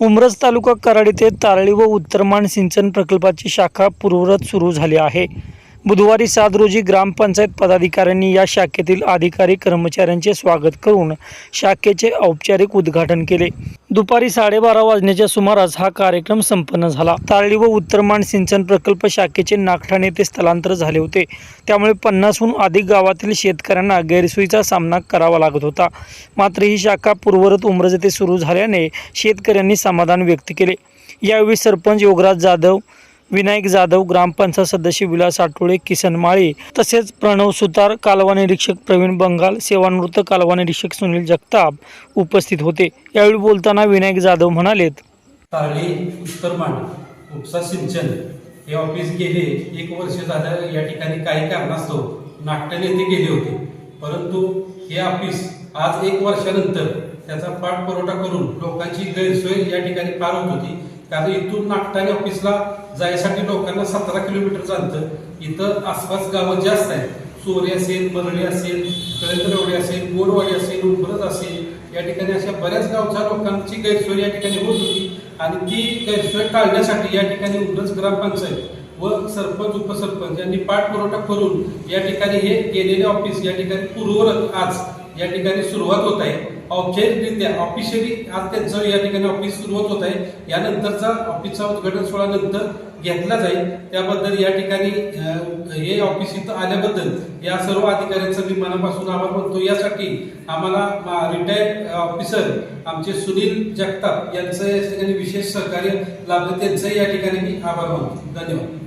उमरज तालुका कराड येथे तारळी व उत्तरमान सिंचन प्रकल्पाची शाखा पूर्वरत सुरू झाली आहे. बुधवारी सात रोजी ग्रामपंचायत पदाधिकाऱ्यांनी या शाखेतील अधिकारी कर्मचाऱ्यांचे स्वागत करून शाखेचे औपचारिक उद्घाटन केले. दुपारी साडेबारा वाजण्याच्या सुमारास हा कार्यक्रम संपन्न झाला. तारळी व उत्तरमान सिंचन प्रकल्प शाखेचे नागठाणे येथे स्थलांतर झाले होते. त्यामुळे पन्नासहून अधिक गावातील शेतकऱ्यांना गैरसोयीचा सामना करावा लागत होता. मात्र ही शाखा पूर्वरत उमरज येथे सुरू झाल्याने शेतकऱ्यांनी समाधान व्यक्त केले. यावेळी सरपंच योगराज जाधव विनायक जाधव ग्रामपंचायत सदस्य विलास आठोळे किसन माळी तसेच प्रणव सुतार कालवा निरीक्षक प्रवीण बंगाल सेवानिवृत्त कालवा निरीक्षक सुनील जगताप उपस्थित होते. यावेळी बोलताना विनायक जाधव म्हणालेत तारळी उत्तरमाड उपसा सिंचन हे ऑफिस गेले. एक वर्ष झालं या ठिकाणी काही कारणास्तव नागटाने येथे गेले होते. परंतु हे ऑफिस आज एक वर्षानंतर त्याचा पाठपुरवठा करून लोकांची गैरसोय या ठिकाणी फार होत होती. कारण इथून नागटाने ऑफिसला जायसाठी लोकांना सतरा किलोमीटर चालतं. इथं आसपास गावं जास्त आहेत. चोरी असेल मरळी असेल कळंदरवडी असेल गोरवाडी असेल उंबरज असेल. या ठिकाणी अशा बऱ्याच गावच्या लोकांची गैरसोय या ठिकाणी होत होती. आणि ती गैरसोय टाळण्यासाठी या ठिकाणी उंबरज ग्रामपंचायत व सरपंच उपसरपंच यांनी पाठपुरवठा करून या ठिकाणी हे गेलेले ऑफिस या ठिकाणी पूर्वरत आज या ठिकाणी सुरुवात होत आहे. औपचारिकरित्या ऑफिशियली आज त्यांचं या ठिकाणी ऑफिस सुरुवात होत आहे. यानंतरचा ऑफिसचा उद्घाटन सोहळा नंतर घेतला जाईल. त्याबद्दल या ठिकाणी हे ऑफिस इथं आल्याबद्दल या सर्व अधिकाऱ्यांचा मी मनापासून आभार मानतो. यासाठी आम्हाला रिटायर्ड ऑफिसर आमचे सुनील जगताप यांचं या ठिकाणी विशेष सहकार्य लाभलं. त्यांचंही या ठिकाणी मी आभार मानतो. धन्यवाद.